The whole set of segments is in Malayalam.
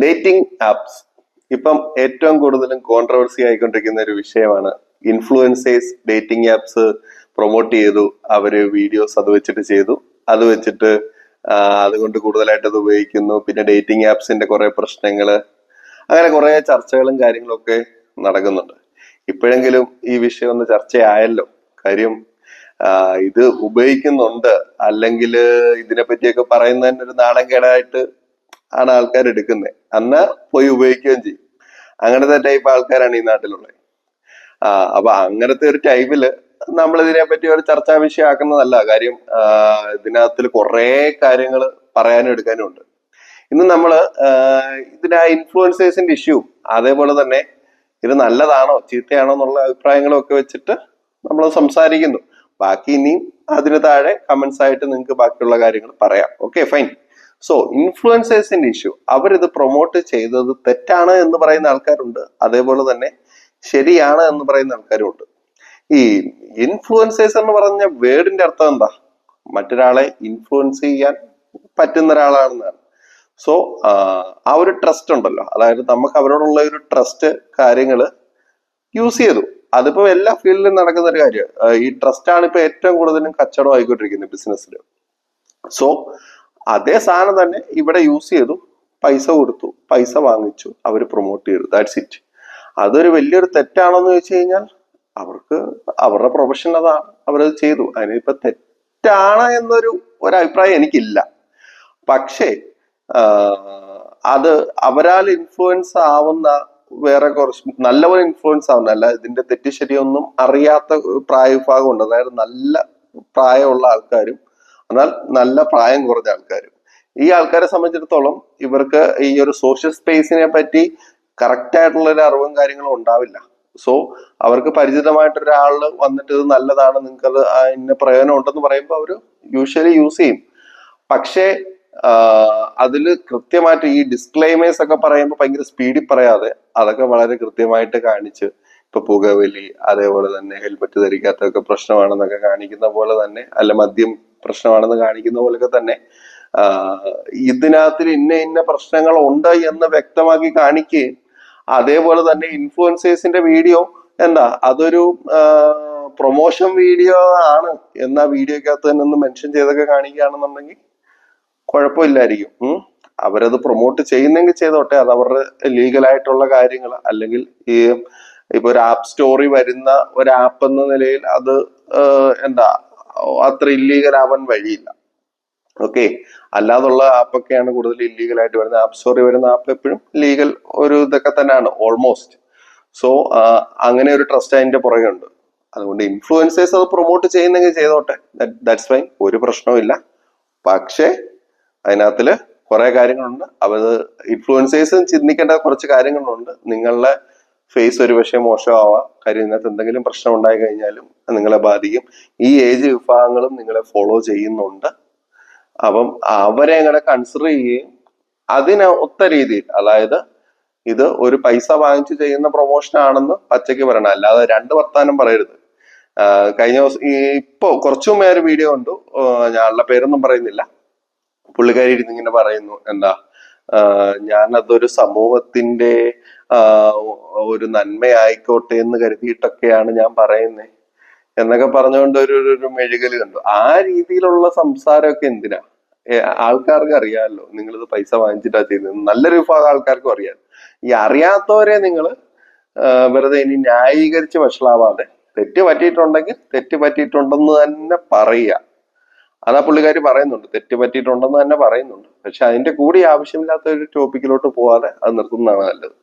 ഡേറ്റിംഗ് ആപ്സ് ഇപ്പം ഏറ്റവും കൂടുതലും കോൺട്രവേഴ്സി ആയിക്കൊണ്ടിരിക്കുന്ന ഒരു വിഷയമാണ്. ഇൻഫ്ലുവൻസേഴ്സ് ഡേറ്റിംഗ് ആപ്സ് പ്രൊമോട്ട് ചെയ്തു. അവർ വീഡിയോസ് അത് വെച്ചിട്ട് ചെയ്തു. അത് വെച്ചിട്ട് അതുകൊണ്ട് കൂടുതലായിട്ട് അത് ഉപയോഗിക്കുന്നു. പിന്നെ ഡേറ്റിംഗ് ആപ്സിന്റെ കുറെ പ്രശ്നങ്ങൾ. അങ്ങനെ കുറെ ചർച്ചകളും കാര്യങ്ങളും ഒക്കെ നടക്കുന്നുണ്ട്. ഇപ്പോഴെങ്കിലും ഈ വിഷയം ഒന്ന് ചർച്ചയായല്ലോ. കാര്യം ഇത് ഉപയോഗിക്കുന്നുണ്ട്. അല്ലെങ്കിൽ ഇതിനെ പറ്റിയൊക്കെ പറയുന്നതിന് ഒരു നാണക്കേടായിട്ട് ആണ് ആൾക്കാർ എടുക്കുന്നത് അന്ന് പോയി ഉപയോഗിക്കുകയും ചെയ്യും. അങ്ങനത്തെ ടൈപ്പ് ആൾക്കാരാണ് ഈ നാട്ടിലുള്ളത്. ആ അപ്പൊ അങ്ങനത്തെ ഒരു ടൈമിൽ നമ്മൾ ഇതിനെ പറ്റി ഒരു ചർച്ചാ വിഷയമാക്കുന്നതല്ല. കാര്യം ഇതിനകത്തിൽ കുറെ കാര്യങ്ങൾ പറയാനും എടുക്കാനും ഉണ്ട്. ഇന്ന് നമ്മൾ ഇതിന് ആ ഇൻഫ്ലുവൻസേഴ്സിന്റെ ഇഷ്യൂ അതേപോലെ തന്നെ ഇത് നല്ലതാണോ ചീത്തയാണോ എന്നുള്ള അഭിപ്രായങ്ങളും ഒക്കെ വെച്ചിട്ട് നമ്മൾ സംസാരിക്കുന്നു. ബാക്കി ഇനിയും അതിന് താഴെ കമന്റ്സ് ആയിട്ട് നിങ്ങൾക്ക് ബാക്കിയുള്ള കാര്യങ്ങൾ പറയാം. ഓക്കെ ഫൈൻ സോ ഇൻഫ്ലുവൻസേഴ്സിന്റെ ഇഷ്യൂ അവരിത് പ്രൊമോട്ട് ചെയ്തത് തെറ്റാണ് എന്ന് പറയുന്ന ആൾക്കാരുണ്ട്. അതേപോലെ തന്നെ ശരിയാണ് എന്ന് പറയുന്ന ആൾക്കാരും ഉണ്ട് ഈ ഇൻഫ്ലുവൻസേഴ്സ് എന്ന് പറഞ്ഞ വേർഡിന്റെ അർത്ഥം എന്താ? മറ്റൊരാളെ ഇൻഫ്ലുവൻസ് ചെയ്യാൻ പറ്റുന്ന ഒരാളാണെന്നാണ്. സോ ആ ഒരു ട്രസ്റ്റ് ഉണ്ടല്ലോ. അതായത് നമുക്ക് അവരോടുള്ള ഒരു ട്രസ്റ്റ് കാര്യങ്ങൾ യൂസ് ചെയ്തു. അതിപ്പോ എല്ലാ ഫീൽഡിലും നടക്കുന്ന ഒരു കാര്യമാണ്. ഈ ട്രസ്റ്റ് ആണ് ഇപ്പൊ ഏറ്റവും കൂടുതലും കച്ചവടം ആയിക്കൊണ്ടിരിക്കുന്നത് ബിസിനസ്സിൽ സോ അതേ സാധനം തന്നെ ഇവിടെ യൂസ് ചെയ്തു പൈസ കൊടുത്തു പൈസ വാങ്ങിച്ചു അവർ പ്രൊമോട്ട് ചെയ്തു. ദാറ്റ്സ് ഇറ്റ് അതൊരു വലിയൊരു തെറ്റാണെന്ന് ചോദിച്ചു കഴിഞ്ഞാൽ അവർക്ക് അവരുടെ പ്രൊഫഷൻ അതാണ് അവരത് ചെയ്തു. അതിനിപ്പോ തെറ്റാണ് എന്നൊരു ഒരു അഭിപ്രായം എനിക്കില്ല. പക്ഷേ അത് അവരാൽ ഇൻഫ്ലുവൻസ് ആവുന്ന വേറെ കുറച്ച് നല്ലപോലെ ഇൻഫ്ലുവൻസ് ആവുന്ന അല്ല ഇതിന്റെ തെറ്റ് ശരിയൊന്നും അറിയാത്ത പ്രായവിഭാഗം ഉണ്ട്. അതായത് നല്ല പ്രായമുള്ള ആൾക്കാരും എന്നാൽ നല്ല പ്രായം കുറഞ്ഞ ആൾക്കാരും. ഈ ആൾക്കാരെ സംബന്ധിച്ചിടത്തോളം ഇവർക്ക് ഈ ഒരു സോഷ്യൽ സ്പേസിനെ പറ്റി കറക്റ്റ് ആയിട്ടുള്ള ഒരു അറിവും കാര്യങ്ങളും ഉണ്ടാവില്ല. സോ അവർക്ക് പരിചിതമായിട്ടൊരാൾ വന്നിട്ട് ഇത് നല്ലതാണ് നിങ്ങൾക്ക് അത് അതിന് പ്രയോജനം ഉണ്ടെന്ന് പറയുമ്പോൾ അവർ യൂഷ്വലി യൂസ് ചെയ്യും. പക്ഷേ അതിൽ കൃത്യമായിട്ട് ഈ ഡിസ്ക്ലൈമേഴ്സ് ഒക്കെ പറയുമ്പോൾ ഭയങ്കര സ്പീഡിൽ പറയാതെ അതൊക്കെ വളരെ കൃത്യമായിട്ട് കാണിച്ച് ഇപ്പൊ പുകവലി അതേപോലെ തന്നെ ഹെൽമെറ്റ് ധരിക്കാത്തൊക്കെ പ്രശ്നമാണെന്നൊക്കെ കാണിക്കുന്ന പോലെ തന്നെ അല്ല മദ്യം പ്രശ്നമാണെന്ന് കാണിക്കുന്ന പോലൊക്കെ തന്നെ. ഇതിനകത്തിൽ ഇന്ന ഇന്ന പ്രശ്നങ്ങൾ ഉണ്ട് എന്ന് വ്യക്തമാക്കി കാണിക്കുകയും അതേപോലെ തന്നെ ഇൻഫ്ലുവൻസേഴ്സിന്റെ വീഡിയോ എന്താ അതൊരു പ്രൊമോഷൻ വീഡിയോ ആണ് എന്ന വീഡിയോക്കകത്ത് തന്നെ ഒന്ന് മെൻഷൻ ചെയ്തൊക്കെ കാണിക്കുകയാണെന്നുണ്ടെങ്കിൽ കുഴപ്പമില്ലായിരിക്കും. അവരത് പ്രൊമോട്ട് ചെയ്യുന്നെങ്കിൽ ചെയ്തോട്ടെ. അത് അവരുടെ ലീഗലായിട്ടുള്ള കാര്യങ്ങൾ. അല്ലെങ്കിൽ ഈ ഇപ്പൊ ഒരു ആപ്പ് സ്റ്റോറി വരുന്ന ഒരു ആപ്പ് എന്ന നിലയിൽ അത് എന്താ അത്ര ഇല്ലീഗൽ ആവാൻ വഴിയില്ല. ഓക്കെ അല്ലാതുള്ള ആപ്പൊക്കെയാണ് കൂടുതൽ ഇല്ലീഗൽ ആയിട്ട് വരുന്നത്. ആപ്പ് സ്റ്റോറിൽ വരുന്ന ആപ്പ് എപ്പോഴും ലീഗൽ ഒരു ഇതൊക്കെ തന്നെയാണ് ഓൾമോസ്റ്റ് സോ അങ്ങനെ ഒരു ട്രസ്റ്റ് അതിന്റെ പുറകെ ഉണ്ട് അതുകൊണ്ട് ഇൻഫ്ലുവൻസേഴ്സ് അത് പ്രൊമോട്ട് ചെയ്യുന്നെങ്കിൽ ചെയ്തോട്ടെ. ദാറ്റ്സ് ഫൈൻ ഒരു പ്രശ്നവും പക്ഷേ അതിനകത്തിൽ കുറെ കാര്യങ്ങളുണ്ട്. അവർ ഇൻഫ്ലുവൻസേഴ്സ് ചിന്തിക്കേണ്ട കുറച്ച് കാര്യങ്ങളുണ്ട്. നിങ്ങളുടെ ഫേസ് ഒരു പക്ഷേ മോശമാവാം. കാര്യം ഇതിനകത്ത് എന്തെങ്കിലും പ്രശ്നം ഉണ്ടായി കഴിഞ്ഞാലും നിങ്ങളെ ബാധിക്കും. ഈ ഏജ് വിഭാഗങ്ങളും നിങ്ങളെ ഫോളോ ചെയ്യുന്നുണ്ട്. അപ്പം അവരെ അങ്ങനെ കൺസിഡർ ചെയ്യുകയും അതിന് ഒത്ത രീതിയിൽ അതായത് ഇത് ഒരു പൈസ വാങ്ങിച്ചു ചെയ്യുന്ന പ്രൊമോഷൻ ആണെന്ന് പച്ചയ്ക്ക് പറയണം. അല്ലാതെ രണ്ട് വർത്താനം പറയരുത്. കഴിഞ്ഞ ദിവസം ഈ ഇപ്പോ കുറച്ചു മുമ്പേ ഒരു വീഡിയോ കണ്ടു. ഞാനുള്ള പേരൊന്നും പറയുന്നില്ല. പുള്ളിക്കാരി ഇരുന്നിങ്ങനെ പറയുന്നു. എന്താ? ഞാനതൊരു സമൂഹത്തിന്റെ ഒരു നന്മയായിക്കോട്ടെ എന്ന് കരുതിയിട്ടൊക്കെയാണ് ഞാൻ പറയുന്നത് എന്നൊക്കെ പറഞ്ഞുകൊണ്ട് ഒരു ഒരു- മെഴുകൽ കണ്ടു. ആ രീതിയിലുള്ള സംസാരമൊക്കെ എന്തിനാ? ആൾക്കാർക്ക് അറിയാമല്ലോ. നിങ്ങളിത് പൈസ വാങ്ങിച്ചിട്ടാ ചെയ്യുന്നത് നല്ലൊരു വിഭാഗം ആൾക്കാർക്കും അറിയാം. ഈ അറിയാത്തവരെ നിങ്ങൾ വെറുതെ ഇനി ന്യായീകരിച്ച് വഷളാവാതെ തെറ്റ് പറ്റിയിട്ടുണ്ടെങ്കിൽ തെറ്റ് പറ്റിയിട്ടുണ്ടെന്ന് തന്നെ പറയുക. അതാ പുള്ളിക്കാരി പറയുന്നുണ്ട്. തെറ്റ് പറ്റിയിട്ടുണ്ടെന്ന് തന്നെ പറയുന്നുണ്ട്. പക്ഷെ അതിന്റെ കൂടി ആവശ്യമില്ലാത്ത ഒരു ടോപ്പിക്കിലോട്ട് പോവാതെ അത് നിർത്തുന്നതാണ് നല്ലത്.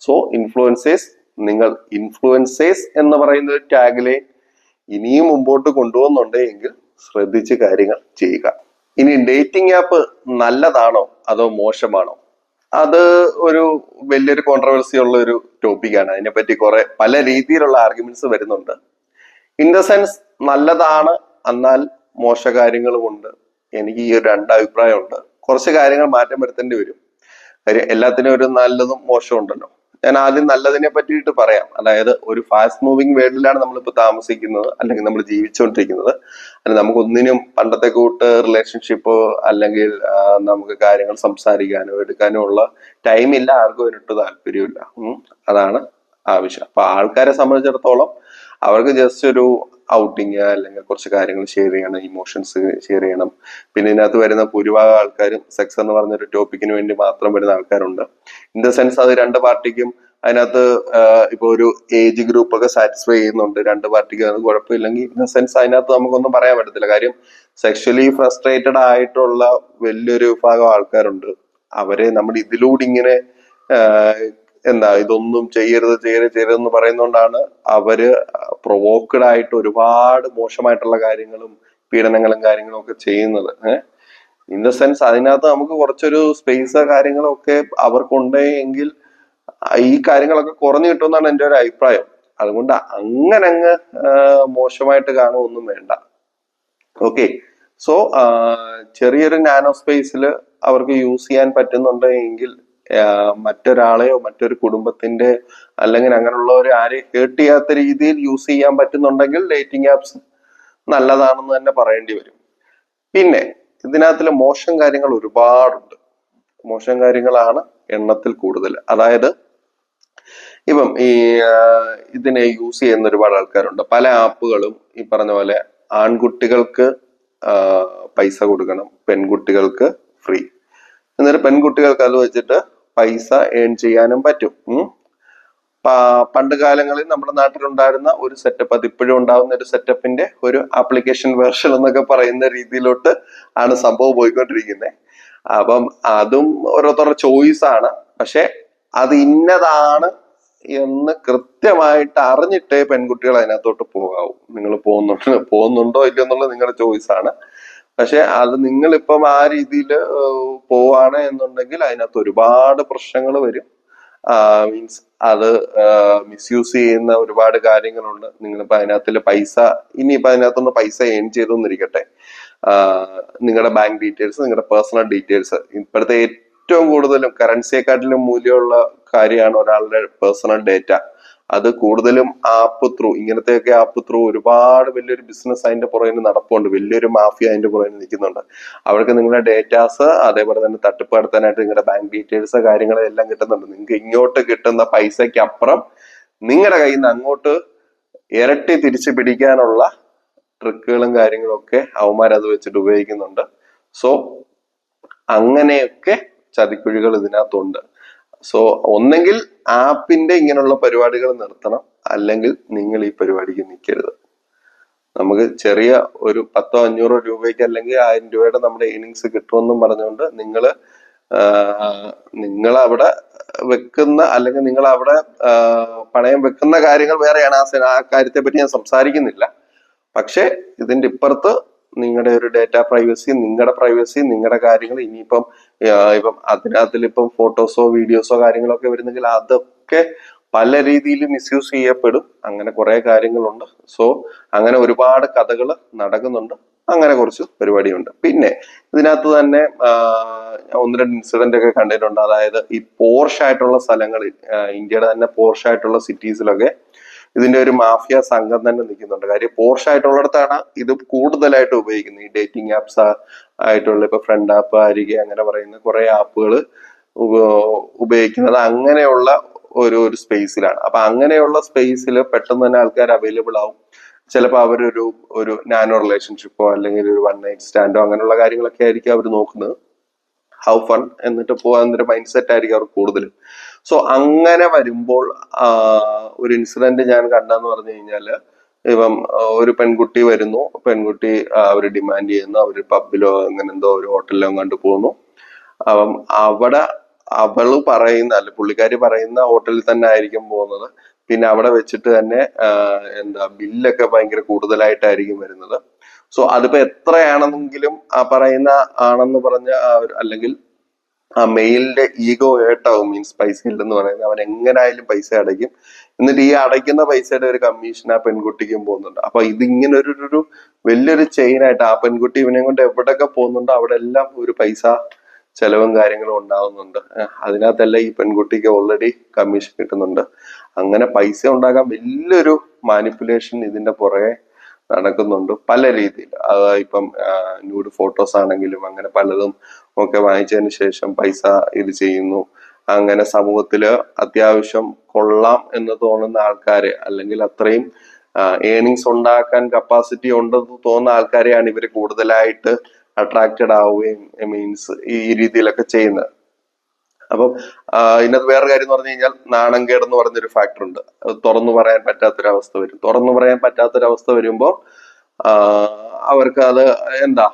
സോ ഇൻഫ്ലുവൻസേഴ്സ് നിങ്ങൾ ഇൻഫ്ലുവൻസേഴ്സ് എന്ന് പറയുന്ന ഒരു ടാഗിലെ ഇനിയും മുമ്പോട്ട് കൊണ്ടുപോകുന്നുണ്ടെങ്കിൽ ശ്രദ്ധിച്ച് കാര്യങ്ങൾ ചെയ്യുക. ഇനി ഡേറ്റിംഗ് ആപ്പ് നല്ലതാണോ അതോ മോശമാണോ? അത് ഒരു വലിയൊരു കോൺട്രവേഴ്സി ഉള്ള ഒരു ടോപ്പിക്കാണ് അതിനെപ്പറ്റി കുറെ പല രീതിയിലുള്ള ആർഗ്യുമെന്റ്സ് വരുന്നുണ്ട്. ഇൻ ദ സെൻസ് നല്ലതാണ് എന്നാൽ മോശ കാര്യങ്ങളുമുണ്ട് എനിക്ക് ഈ ഒരു രണ്ട് അഭിപ്രായമുണ്ട് കുറച്ച് കാര്യങ്ങൾ മാറ്റം വരുത്തേണ്ടി വരും. കാര്യം എല്ലാത്തിനും ഒരു നല്ലതും മോശവും ഉണ്ടല്ലോ ഞാൻ ആദ്യം നല്ലതിനെ പറ്റിയിട്ട് പറയാം. അതായത് ഒരു ഫാസ്റ്റ് മൂവിങ് വേൾഡിലാണ് നമ്മളിപ്പോൾ താമസിക്കുന്നത് അല്ലെങ്കിൽ നമ്മൾ ജീവിച്ചുകൊണ്ടിരിക്കുന്നത്. അല്ലെങ്കിൽ നമുക്കൊന്നിനും പണ്ടത്തെ കൂട്ട് റിലേഷൻഷിപ്പ് അല്ലെങ്കിൽ നമുക്ക് കാര്യങ്ങൾ സംസാരിക്കാനോ എടുക്കാനോ ഉള്ള ടൈമില്ല ആർക്കും അതിനിട്ട് താല്പര്യമില്ല അതാണ് ആവശ്യം അപ്പൊ ആൾക്കാരെ സംബന്ധിച്ചിടത്തോളം അവർക്ക് ജസ്റ്റ് ഒരു ഔട്ടിങ് അല്ലെങ്കിൽ കുറച്ച് കാര്യങ്ങൾ ഷെയർ ചെയ്യണം ഇമോഷൻസ് ഷെയർ ചെയ്യണം. പിന്നെ ഇതിനകത്ത് വരുന്ന ഭൂരിഭാഗം ആൾക്കാരും സെക്സ് എന്ന് പറഞ്ഞ ഒരു ടോപ്പിക്കിന് വേണ്ടി മാത്രം വരുന്ന ആൾക്കാരുണ്ട്. ഇൻ ദ സെൻസ് അത് രണ്ട് പാർട്ടിക്കും അതിനകത്ത് ഇപ്പൊ ഒരു ഏജ് ഗ്രൂപ്പ് ഒക്കെ സാറ്റിസ്ഫൈ ചെയ്യുന്നുണ്ട്. രണ്ട് പാർട്ടിക്ക് അത് കുഴപ്പമില്ലെങ്കിൽ ഇൻ ദ സെൻസ് അതിനകത്ത് നമുക്കൊന്നും പറയാൻ പറ്റത്തില്ല. കാര്യം സെക്ഷലി ഫ്രസ്ട്രേറ്റഡ് ആയിട്ടുള്ള വലിയൊരു വിഭാഗം ആൾക്കാരുണ്ട്. അവരെ നമ്മൾ ഇതിലൂടെ ഇങ്ങനെ എന്താ ഇതൊന്നും ചെയ്യരുത് ചെയ്യരുത് ചെയ്യരുതെന്ന് പറയുന്നോണ്ടാണ് അവർ പ്രൊവോക്കഡ് ആയിട്ട് ഒരുപാട് മോശമായിട്ടുള്ള കാര്യങ്ങളും പീഡനങ്ങളും കാര്യങ്ങളും ഒക്കെ ചെയ്യുന്നത്. ഏഹ് ഇൻ ദ സെൻസ് അതിനകത്ത് നമുക്ക് കുറച്ചൊരു സ്പേസ് കാര്യങ്ങളും ഒക്കെ എങ്കിൽ ഈ കാര്യങ്ങളൊക്കെ കുറഞ്ഞു കിട്ടുമെന്നാണ് എന്റെ ഒരു അഭിപ്രായം. അതുകൊണ്ട് അങ്ങനെ അങ്ങ് മോശമായിട്ട് കാണുമൊന്നും വേണ്ട. ഓക്കെ സോ ചെറിയൊരു നാനോ സ്പേസിൽ അവർക്ക് യൂസ് ചെയ്യാൻ പറ്റുന്നുണ്ട് എങ്കിൽ മറ്റൊരാളെയോ മറ്റൊരു കുടുംബത്തിന്റെ അല്ലെങ്കിൽ അങ്ങനെയുള്ളവരെ ആരെയും ഹേർട്ട് ചെയ്യാത്ത രീതിയിൽ യൂസ് ചെയ്യാൻ പറ്റുന്നുണ്ടെങ്കിൽ ഡേറ്റിംഗ് ആപ്സ് നല്ലതാണെന്ന് തന്നെ പറയേണ്ടി വരും. പിന്നെ ഇതിനകത്തിലെ മോശം കാര്യങ്ങൾ ഒരുപാടുണ്ട്. മോശം കാര്യങ്ങളാണ് എണ്ണത്തിൽ കൂടുതൽ. അതായത് ഇപ്പം ഈ ഇതിനെ യൂസ് ചെയ്യുന്ന ഒരുപാട് ആൾക്കാരുണ്ട്. പല ആപ്പുകളും ഈ പറഞ്ഞ പോലെ ആൺകുട്ടികൾക്ക് പൈസ കൊടുക്കണം പെൺകുട്ടികൾക്ക് ഫ്രീ എന്നിട്ട് പെൺകുട്ടികൾക്ക് അത് വെച്ചിട്ട് പൈസ ഏൺ ചെയ്യാനും പറ്റും. പണ്ട് കാലങ്ങളിൽ നമ്മുടെ നാട്ടിലുണ്ടായിരുന്ന ഒരു സെറ്റപ്പ് അത് ഇപ്പോഴും ഉണ്ടാകുന്ന ഒരു സെറ്റപ്പിന്റെ ഒരു ആപ്ലിക്കേഷൻ വേർഷൻ എന്നൊക്കെ പറയുന്ന രീതിയിലോട്ട് ആണ് സംഭവം പോയിക്കൊണ്ടിരിക്കുന്നത് അപ്പം അതും ഓരോരുത്തരുടെ ചോയ്സ് ആണ്. പക്ഷെ അത് ഇന്നതാണ് എന്ന് കൃത്യമായിട്ട് അറിഞ്ഞിട്ടേ പെൺകുട്ടികൾ അതിനകത്തോട്ട് പോകാവൂ. നിങ്ങൾ പോകുന്നുണ്ട് പോകുന്നുണ്ടോ ഇല്ലയോ എന്നുള്ളത് നിങ്ങളുടെ ചോയ്സ് ആണ്. പക്ഷെ അത് നിങ്ങളിപ്പം ആ രീതിയിൽ പോവാണ് എന്നുണ്ടെങ്കിൽ അതിനകത്ത് ഒരുപാട് പ്രശ്നങ്ങൾ വരും. മീൻസ് അത് മിസ്യൂസ് ചെയ്യുന്ന ഒരുപാട് കാര്യങ്ങളുണ്ട്. നിങ്ങളിപ്പോൾ അതിനകത്തിൽ പൈസ ഇനിയിപ്പോൾ അതിനകത്തുനിന്ന് പൈസ ഏൺ ചെയ്തെന്നിരിക്കട്ടെ. നിങ്ങളുടെ ബാങ്ക് ഡീറ്റെയിൽസ് നിങ്ങളുടെ പേഴ്സണൽ ഡീറ്റെയിൽസ് ഇപ്പോഴത്തെ ഏറ്റവും കൂടുതലും കറൻസിയെക്കാട്ടിലും മൂല്യമുള്ള കാര്യമാണ് ഒരാളുടെ പേഴ്സണൽ ഡേറ്റ അത് കൂടുതലും ആപ്പ് ത്രൂ ഇങ്ങനത്തെയൊക്കെ ആപ്പ് ത്രൂ ഒരുപാട് വലിയൊരു ബിസിനസ് അതിന്റെ പുറകിൽ നടപ്പുണ്ട്. വലിയൊരു മാഫിയ അതിന്റെ പുറകിൽ നിൽക്കുന്നുണ്ട്. അവർക്ക് നിങ്ങളുടെ ഡേറ്റാസ് അതേപോലെ തന്നെ തട്ടിപ്പ് നടത്താനായിട്ട് നിങ്ങളുടെ ബാങ്ക് ഡീറ്റെയിൽസ് കാര്യങ്ങളെല്ലാം കിട്ടുന്നുണ്ട്. നിങ്ങൾക്ക് ഇങ്ങോട്ട് കിട്ടുന്ന പൈസയ്ക്ക് അപ്പുറം നിങ്ങളുടെ കയ്യിൽ നിന്ന് അങ്ങോട്ട് ഇരട്ടി തിരിച്ചു പിടിക്കാനുള്ള ട്രിക്കുകളും കാര്യങ്ങളും ഒക്കെ അവന്മാർ അത് വെച്ചിട്ട് ഉപയോഗിക്കുന്നുണ്ട്. സോ അങ്ങനെയൊക്കെ ചതിക്കുഴികൾ ഇതിനകത്തുണ്ട്. സോ ഒന്നെങ്കിൽ ആപ്പിന്റെ ഇങ്ങനെയുള്ള പരിപാടികൾ നിർത്തണം. അല്ലെങ്കിൽ നിങ്ങൾ ഈ പരിപാടിക്ക് നിൽക്കരുത്. നമുക്ക് ചെറിയ ഒരു പത്തോ അഞ്ഞൂറോ രൂപയ്ക്ക് അല്ലെങ്കിൽ ആയിരം രൂപയുടെ നമ്മുടെ ഏണിങ്സ് കിട്ടുമെന്നും പറഞ്ഞുകൊണ്ട് നിങ്ങൾ നിങ്ങൾ അവിടെ വെക്കുന്ന അല്ലെങ്കിൽ നിങ്ങൾ അവിടെ പണയം വെക്കുന്ന കാര്യങ്ങൾ വേറെയാണ്. ആ ആ കാര്യത്തെ പറ്റി ഞാൻ സംസാരിക്കുന്നില്ല. പക്ഷേ ഇതിന്റെ ഇപ്പുറത്ത് നിങ്ങളുടെ ഒരു ഡേറ്റ പ്രൈവസി നിങ്ങളുടെ പ്രൈവസി നിങ്ങളുടെ കാര്യങ്ങൾ ഇനിയിപ്പം ഇപ്പം അതിനകത്തിൽ ഇപ്പം ഫോട്ടോസോ വീഡിയോസോ കാര്യങ്ങളൊക്കെ വരുന്നെങ്കിൽ അതൊക്കെ പല രീതിയിൽ മിസ്യൂസ് ചെയ്യപ്പെടും. അങ്ങനെ കുറെ കാര്യങ്ങളുണ്ട്. സോ അങ്ങനെ ഒരുപാട് കഥകൾ നടക്കുന്നുണ്ട്. അങ്ങനെ കുറച്ച് പരിപാടിയുണ്ട്. പിന്നെ ഇതിനകത്ത് തന്നെ ഒന്ന് രണ്ട് ഇൻസിഡന്റ് ഒക്കെ കണ്ടിട്ടുണ്ട്. അതായത് ഈ പോർഷ് ആയിട്ടുള്ള സ്ഥലങ്ങളിൽ ഇന്ത്യയുടെ തന്നെ പോർഷ് ആയിട്ടുള്ള സിറ്റീസിലൊക്കെ ഇതിന്റെ ഒരു മാഫിയ സംഘം തന്നെ നിൽക്കുന്നുണ്ട്. കാര്യം പോർഷ് ആയിട്ടുള്ളിടത്താണ് ഇത് കൂടുതലായിട്ട് ഉപയോഗിക്കുന്നത്. ഈ ഡേറ്റിംഗ് ആപ്സ് ആയിട്ടുള്ള ഇപ്പൊ ഫ്രണ്ട് ആപ്പ് അരികെ അങ്ങനെ പറയുന്ന കുറെ ആപ്പുകൾ ഉപയോഗിക്കുന്നത് അങ്ങനെയുള്ള ഒരു ഒരു സ്പേസിലാണ് അപ്പൊ അങ്ങനെയുള്ള സ്പേസിൽ പെട്ടെന്ന് തന്നെ ആൾക്കാർ അവൈലബിൾ ആവും. ചിലപ്പോൾ അവരൊരു ഒരു നാനോ റിലേഷൻഷിപ്പോ അല്ലെങ്കിൽ ഒരു വൺ നൈറ്റ് സ്റ്റാൻഡോ അങ്ങനെയുള്ള കാര്യങ്ങളൊക്കെ ആയിരിക്കും അവർ നോക്കുന്നത്. ഹൗ ഫൺ എന്നിട്ട് പോകാൻ ഒരു മൈൻഡ് സെറ്റ് ആയിരിക്കും അവർക്ക് കൂടുതലും. സോ അങ്ങനെ വരുമ്പോൾ ഒരു ഇൻസിഡന്റ് ഞാൻ കണ്ടെന്ന് പറഞ്ഞു കഴിഞ്ഞാൽ ഇപ്പം ഒരു പെൺകുട്ടി വരുന്നു. പെൺകുട്ടി അവർ ഡിമാൻഡ് ചെയ്യുന്നു. അവർ പബ്ബിലോ അങ്ങനെ എന്തോ ഒരു ഹോട്ടലിലോ കണ്ടു പോകുന്നു. അപ്പം അവിടെ അവൾ പറയുന്ന അല്ല പുള്ളിക്കാരി പറയുന്ന ഹോട്ടലിൽ തന്നെ ആയിരിക്കും പോകുന്നത്. പിന്നെ അവിടെ വെച്ചിട്ട് തന്നെ എന്താ ബില്ലൊക്കെ ഭയങ്കര കൂടുതലായിട്ടായിരിക്കും വരുന്നത്. സോ അതിപ്പോ എത്രയാണെങ്കിലും ആ പറയുന്ന ആണെന്ന് പറഞ്ഞ അല്ലെങ്കിൽ ആ മെയിലിന്റെ ഈഗോ ഏട്ടാവും മീൻസ് പൈസ ഇല്ലെന്ന് പറയുന്നത്. അവൻ എങ്ങനായാലും പൈസ അടയ്ക്കും. എന്നിട്ട് ഈ അടയ്ക്കുന്ന പൈസയുടെ ഒരു കമ്മീഷൻ ആ പെൺകുട്ടിക്കും പോകുന്നുണ്ട്. അപ്പൊ ഇത് ഒരു ഒരു- ഒരു വലിയൊരു ചെയിൻ ആയിട്ട് ആ പെൺകുട്ടി ഇവനെ കൊണ്ട് എവിടെയൊക്കെ പോകുന്നുണ്ടോ അവിടെ എല്ലാം ഒരു പൈസ ചെലവും കാര്യങ്ങളും ഉണ്ടാവുന്നുണ്ട്. അതിനകത്തല്ല ഈ പെൺകുട്ടിക്ക് ഓൾറെഡി കമ്മീഷൻ കിട്ടുന്നുണ്ട്. അങ്ങനെ പൈസ ഉണ്ടാക്കാൻ വലിയൊരു മാനിപ്പുലേഷൻ ഇതിന്റെ പുറകെ നടക്കുന്നുണ്ട്. പല രീതിയിൽ. അത് ഇപ്പം ന്യൂഡ് ഫോട്ടോസ് ആണെങ്കിലും അങ്ങനെ പലതും ഒക്കെ വാങ്ങിച്ചതിന് ശേഷം പൈസ ഇത് ചെയ്യുന്നു. അങ്ങനെ സമൂഹത്തിൽ അത്യാവശ്യം കൊള്ളാം എന്ന് തോന്നുന്ന ആൾക്കാര് അല്ലെങ്കിൽ അത്രയും ഏണിങ്സ് ഉണ്ടാക്കാൻ കപ്പാസിറ്റി ഉണ്ടെന്ന് തോന്നുന്ന ആൾക്കാരെയാണ് ഇവർ കൂടുതലായിട്ട് അട്രാക്റ്റഡ് ആവുകയും മീൻസ് ഈ രീതിയിലൊക്കെ ചെയ്യുന്നത്. അപ്പം ഇന്നത് വേറെ കാര്യം എന്ന് പറഞ്ഞു കഴിഞ്ഞാൽ നാണംകേട് എന്ന് പറഞ്ഞൊരു ഫാക്ടർ ഉണ്ട്. തുറന്നു പറയാൻ പറ്റാത്തൊരവസ്ഥ വരും. തുറന്നു പറയാൻ പറ്റാത്തൊരവസ്ഥ വരുമ്പോൾ അവർക്ക് അത് എന്താ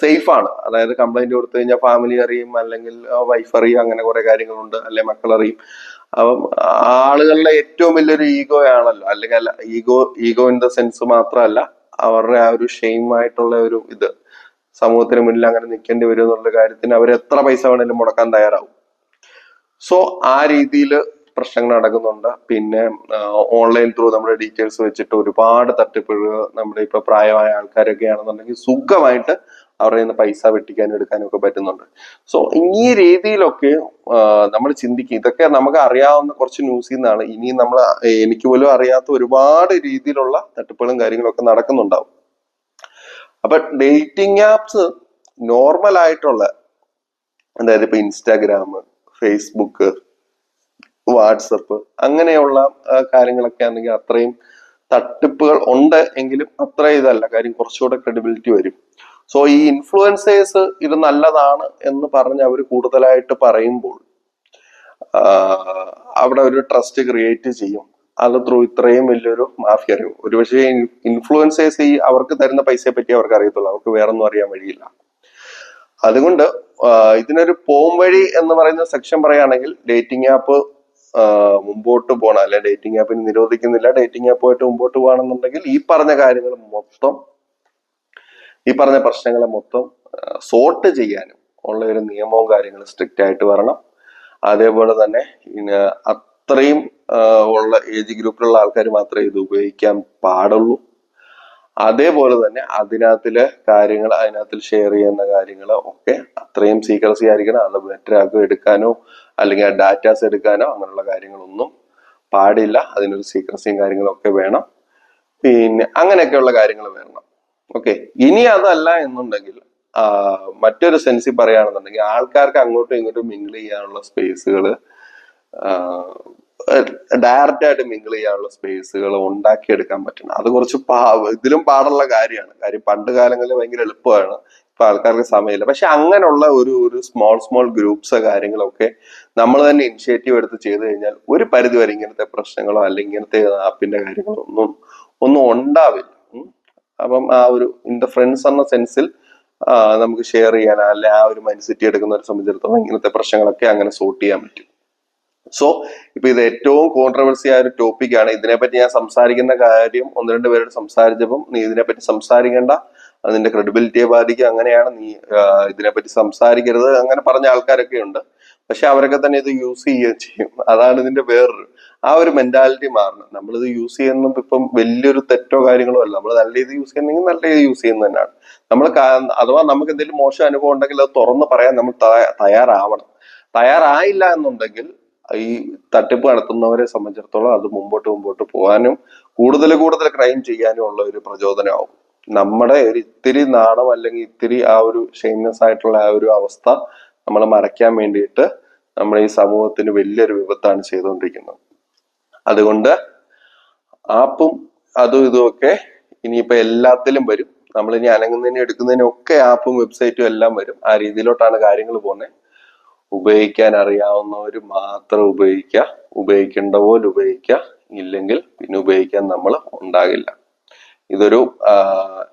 സേഫ് ആണ്. അതായത് കംപ്ലൈന്റ് കൊടുത്തു കഴിഞ്ഞാൽ ഫാമിലി അറിയും അല്ലെങ്കിൽ വൈഫ് അറിയും അങ്ങനെ കുറെ കാര്യങ്ങളുണ്ട് അല്ലെ മക്കൾ അറിയും. അപ്പം ആളുകളുടെ ഏറ്റവും വലിയൊരു ഈഗോ ആണല്ലോ. അല്ലെങ്കിൽ അല്ല ego ego in the sense മാത്രമല്ല അവരുടെ ആ ഒരു ഷെയിം ആയിട്ടുള്ള ഒരു ഇത്. സമൂഹത്തിന് മുന്നിൽ അങ്ങനെ നിൽക്കേണ്ടി വരും എന്നുള്ള കാര്യത്തിന് അവർ എത്ര പൈസ വേണേലും മുടക്കാൻ തയ്യാറാവും. സോ ആ രീതിയിൽ പ്രശ്നങ്ങൾ നടക്കുന്നുണ്ട്. പിന്നെ ഓൺലൈൻ ത്രൂ നമ്മുടെ ഡീറ്റെയിൽസ് വെച്ചിട്ട് ഒരുപാട് തട്ടിപ്പുകൾ നമ്മുടെ ഇപ്പൊ പ്രായമായ ആൾക്കാരൊക്കെ ആണെന്നുണ്ടെങ്കിൽ സുഖമായിട്ട് അവരുടെ നിന്ന് പൈസ വെട്ടിക്കാനും എടുക്കാനും ഒക്കെ പറ്റുന്നുണ്ട്. സോ ഈ രീതിയിലൊക്കെ നമ്മൾ ചിന്തിക്കുക ഇതൊക്കെ നമുക്ക് അറിയാവുന്ന കുറച്ച് ന്യൂസിൽ നിന്നാണ് ഇനി നമ്മൾ എനിക്ക് പോലും അറിയാത്ത ഒരുപാട് രീതിയിലുള്ള തട്ടിപ്പുകളും കാര്യങ്ങളൊക്കെ നടക്കുന്നുണ്ടാവും. അപ്പൊ ഡേറ്റിംഗ് ആപ്സ് നോർമൽ ആയിട്ടുള്ള അതായത് ഇപ്പൊ ഇൻസ്റ്റാഗ്രാം ഫേസ്ബുക്ക് വാട്സപ്പ് അങ്ങനെയുള്ള കാര്യങ്ങളൊക്കെ ആണെങ്കിൽ അത്രയും തട്ടിപ്പുകൾ ഉണ്ട് എങ്കിലും അത്ര ഇതല്ല. കാര്യം കുറച്ചുകൂടെ ക്രെഡിബിലിറ്റി വരും. സോ ഈ ഇൻഫ്ലുവൻസേഴ്സ് ഇത് നല്ലതാണ് എന്ന് പറഞ്ഞ് അവർ കൂടുതലായിട്ട് പറയുമ്പോൾ അവിടെ ഒരു ട്രസ്റ്റ് ക്രിയേറ്റ് ചെയ്യും. അത് ത്രൂ ഇത്രയും വലിയൊരു മാഫിയ അറിയും ഒരുപക്ഷെ ഇൻഫ്ലുവൻസേഴ്സ് ഈ അവർക്ക് തരുന്ന പൈസയെ പറ്റി അവർക്ക് അറിയത്തുള്ളൂ. അവർക്ക് വേറെ ഒന്നും അറിയാൻ വഴിയില്ല. അതുകൊണ്ട് ഇതിനൊരു പോം വഴി എന്ന് പറയുന്ന സെക്ഷൻ പറയുകയാണെങ്കിൽ ഡേറ്റിംഗ് ആപ്പ് മുമ്പോട്ട് പോകണം അല്ലെ ഡേറ്റിംഗ് ആപ്പിന് നിരോധിക്കുന്നില്ല. ഡേറ്റിംഗ് ആപ്പുമായിട്ട് മുമ്പോട്ട് പോകണമെന്നുണ്ടെങ്കിൽ ഈ പറഞ്ഞ കാര്യങ്ങൾ മൊത്തം ഈ പറഞ്ഞ പ്രശ്നങ്ങളെ മൊത്തം സോർട്ട് ചെയ്യാനും ഉള്ള ഒരു നിയമവും കാര്യങ്ങളും സ്ട്രിക്റ്റ് ആയിട്ട് വരണം. അതേപോലെ തന്നെ അത്രയും ഉള്ള ഏജ് ഗ്രൂപ്പിലുള്ള ആൾക്കാർ മാത്രമേ ഇത് ഉപയോഗിക്കാൻ പാടുള്ളൂ. അതേപോലെ തന്നെ അതിനകത്തിലെ കാര്യങ്ങൾ അതിനകത്തിൽ ഷെയർ ചെയ്യുന്ന കാര്യങ്ങൾ ഒക്കെ അത്രയും സീക്രസി ആയിരിക്കണം. അത് ബെറ്റർ ആക്കി എടുക്കാനോ അല്ലെങ്കിൽ ആ ഡാറ്റാസ് എടുക്കാനോ അങ്ങനെയുള്ള കാര്യങ്ങളൊന്നും പാടില്ല. അതിനൊരു സീക്രസിയും കാര്യങ്ങളൊക്കെ വേണം. പിന്നെ അങ്ങനെയൊക്കെയുള്ള കാര്യങ്ങൾ വേണം. ഓക്കെ ഇനി അതല്ല എന്നുണ്ടെങ്കിൽ മറ്റൊരു സെൻസിൽ പറയുകയാണെന്നുണ്ടെങ്കിൽ ആൾക്കാർക്ക് അങ്ങോട്ടും ഇങ്ങോട്ടും മിങ്കിൾ ചെയ്യാനുള്ള സ്പേസുകൾ ഡയറക്റ്റ് ആയിട്ട് മിങ്കിൾ ചെയ്യാനുള്ള സ്പേസുകൾ ഉണ്ടാക്കിയെടുക്കാൻ പറ്റണം അത് കുറച്ച് പാ ഇതിലും പാടുള്ള കാര്യമാണ്. കാര്യം പണ്ട് കാലങ്ങളിൽ ഭയങ്കര എളുപ്പമാണ്. ഇപ്പൊ ആൾക്കാർക്ക് സമയമില്ല. പക്ഷെ അങ്ങനെയുള്ള ഒരു ഒരു സ്മോൾ സ്മോൾ ഗ്രൂപ്പ്സ് കാര്യങ്ങളൊക്കെ നമ്മൾ തന്നെ ഇനിഷ്യേറ്റീവ് എടുത്ത് ചെയ്തു കഴിഞ്ഞാൽ ഒരു പരിധി വരെ ഇങ്ങനത്തെ പ്രശ്നങ്ങളോ അല്ലെങ്കിൽ ഇങ്ങനത്തെ ആപ്പിന്റെ കാര്യങ്ങളോ ഒന്നും ഒന്നും ഉണ്ടാവില്ല അപ്പം ആ ഒരു ഇൻ ദ ഫ്രണ്ട്സ് എന്ന സെൻസിൽ നമുക്ക് ഷെയർ ചെയ്യാൻ അല്ലെ ആ ഒരു മൈൻഡ് സെറ്റ് എടുക്കുന്ന ഒരു സംബന്ധിച്ചിടത്തോളം ഇങ്ങനത്തെ പ്രശ്നങ്ങളൊക്കെ അങ്ങനെ സോർട്ട് ചെയ്യാൻ പറ്റും. സോ ഇപ്പൊ ഇത് ഏറ്റവും കോൺട്രവേഴ്സി ആയ ഒരു ടോപ്പിക്കാണ് ഇതിനെപ്പറ്റി ഞാൻ സംസാരിക്കുന്ന കാര്യം ഒന്ന് രണ്ട് പേരോട് സംസാരിച്ചപ്പം നീ ഇതിനെപ്പറ്റി സംസാരിക്കേണ്ട. അതിന്റെ ക്രെഡിബിലിറ്റിയെ ബാധിക്കും. അങ്ങനെയാണ് നീ ഇതിനെപ്പറ്റി സംസാരിക്കരുത്. അങ്ങനെ പറഞ്ഞ ആൾക്കാരൊക്കെ ഉണ്ട്. പക്ഷെ അവരൊക്കെ തന്നെ ഇത് യൂസ് ചെയ്യുകയും ചെയ്യും. അതാണ് ഇതിന്റെ വേറൊരു ആ ഒരു മെന്റാലിറ്റി മാറണം നമ്മളിത് യൂസ് ചെയ്യുന്ന ഇപ്പം വലിയൊരു തെറ്റോ കാര്യങ്ങളോ അല്ല. നമ്മൾ നല്ല രീതി യൂസ് ചെയ്യുന്നെങ്കിൽ നല്ല രീതി യൂസ് ചെയ്യുന്നത് തന്നെയാണ്. നമ്മൾ അഥവാ നമുക്ക് എന്തെങ്കിലും മോശം അനുഭവം ഉണ്ടെങ്കിൽ അത് തുറന്ന് പറയാൻ നമ്മൾ തയ്യ- തയ്യാറാവണം. തയ്യാറായില്ല എന്നുണ്ടെങ്കിൽ ഈ തട്ടിപ്പ് നടത്തുന്നവരെ സംബന്ധിച്ചിടത്തോളം അത് മുമ്പോട്ട് മുമ്പോട്ട് പോകാനും കൂടുതൽ കൂടുതൽ ക്രൈം ചെയ്യാനും ഉള്ള ഒരു പ്രചോദനമാവും. നമ്മുടെ ഒരു ഇത്തിരി നാണം അല്ലെങ്കിൽ ഇത്തിരി ആ ഒരു ഷെയിംനെസ് ആയിട്ടുള്ള ആ ഒരു അവസ്ഥ നമ്മൾ മറയ്ക്കാൻ വേണ്ടിയിട്ട് നമ്മൾ ഈ സമൂഹത്തിന് വലിയൊരു വിപത്താണ് ചെയ്തുകൊണ്ടിരിക്കുന്നത്. അതുകൊണ്ട് ആപ്പും അതും ഇതും ഒക്കെ ഇനിയിപ്പോ എല്ലാത്തിലും വരും. നമ്മൾ ഇനി അനങ്ങുന്നതിനും എടുക്കുന്നതിനും ഒക്കെ ആപ്പും വെബ്സൈറ്റും എല്ലാം വരും. ആ രീതിയിലോട്ടാണ് കാര്യങ്ങൾ പോകുന്നത്. ഉപയോഗിക്കാൻ അറിയാവുന്നവർ മാത്രം ഉപയോഗിക്കുക. ഉപയോഗിക്കേണ്ട പോലെ ഉപയോഗിക്കുക. ഇല്ലെങ്കിൽ പിന്നെ ഉപയോഗിക്കാൻ നമ്മൾ ഉണ്ടാകില്ല. ഇതൊരു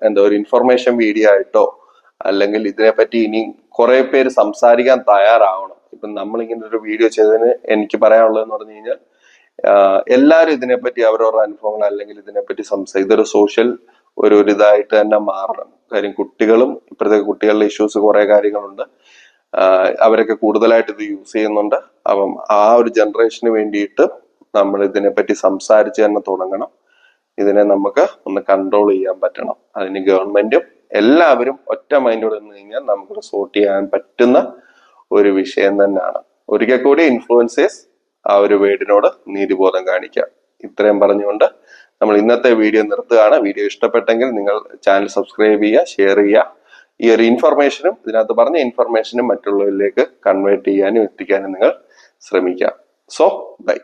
എന്താ ഒരു ഇൻഫർമേഷൻ വീഡിയോ ആയിട്ടോ അല്ലെങ്കിൽ ഇതിനെപ്പറ്റി ഇനി കുറെ പേര് സംസാരിക്കാൻ തയ്യാറാവണം. ഇപ്പൊ നമ്മളിങ്ങനെ ഒരു വീഡിയോ ചെയ്തതിന് എനിക്ക് പറയാനുള്ളതെന്ന് പറഞ്ഞു കഴിഞ്ഞാൽ എല്ലാവരും ഇതിനെപ്പറ്റി അവരവരുടെ അനുഭവങ്ങൾ അല്ലെങ്കിൽ ഇതിനെപ്പറ്റി സംസാരിക്കും ഇതൊരു സോഷ്യൽ ഒരു ഇതായിട്ട് തന്നെ മാറണം. കാര്യം കുട്ടികളും ഇപ്പോഴത്തെ കുട്ടികളുടെ ഇഷ്യൂസ് കുറെ കാര്യങ്ങളുണ്ട്. അവരൊക്കെ കൂടുതലായിട്ട് ഇത് യൂസ് ചെയ്യുന്നുണ്ട്. അപ്പം ആ ഒരു ജനറേഷന് വേണ്ടിയിട്ട് നമ്മൾ ഇതിനെപ്പറ്റി സംസാരിച്ച് തന്നെ തുടങ്ങണം. ഇതിനെ നമുക്ക് ഒന്ന് കൺട്രോൾ ചെയ്യാൻ പറ്റണം. അതിന് ഗവൺമെന്റും എല്ലാവരും ഒറ്റ മൈൻഡോടെ നിന്ന് കഴിഞ്ഞാൽ നമുക്ക് സോർട്ട് ചെയ്യാൻ പറ്റുന്ന ഒരു വിഷയം തന്നെയാണ്. ഒരിക്കൽ കൂടി ഇൻഫ്ലുവൻസേഴ്സ് ആ ഒരു വേർഡിനോട് നീതിബോധം കാണിക്കാം. ഇത്രയും പറഞ്ഞുകൊണ്ട് നമ്മൾ ഇന്നത്തെ വീഡിയോ നിർത്തുകയാണ്. വീഡിയോ ഇഷ്ടപ്പെട്ടെങ്കിൽ നിങ്ങൾ ചാനൽ സബ്സ്ക്രൈബ് ചെയ്യുക ഷെയർ ചെയ്യുക. ഈ ഒരു ഇൻഫർമേഷനും ഇതിനകത്ത് പറഞ്ഞ ഇൻഫർമേഷനും മറ്റുള്ളവരിലേക്ക് കൺവേർട്ട് ചെയ്യാനും എത്തിക്കാനും നിങ്ങൾ ശ്രമിക്കാം. So by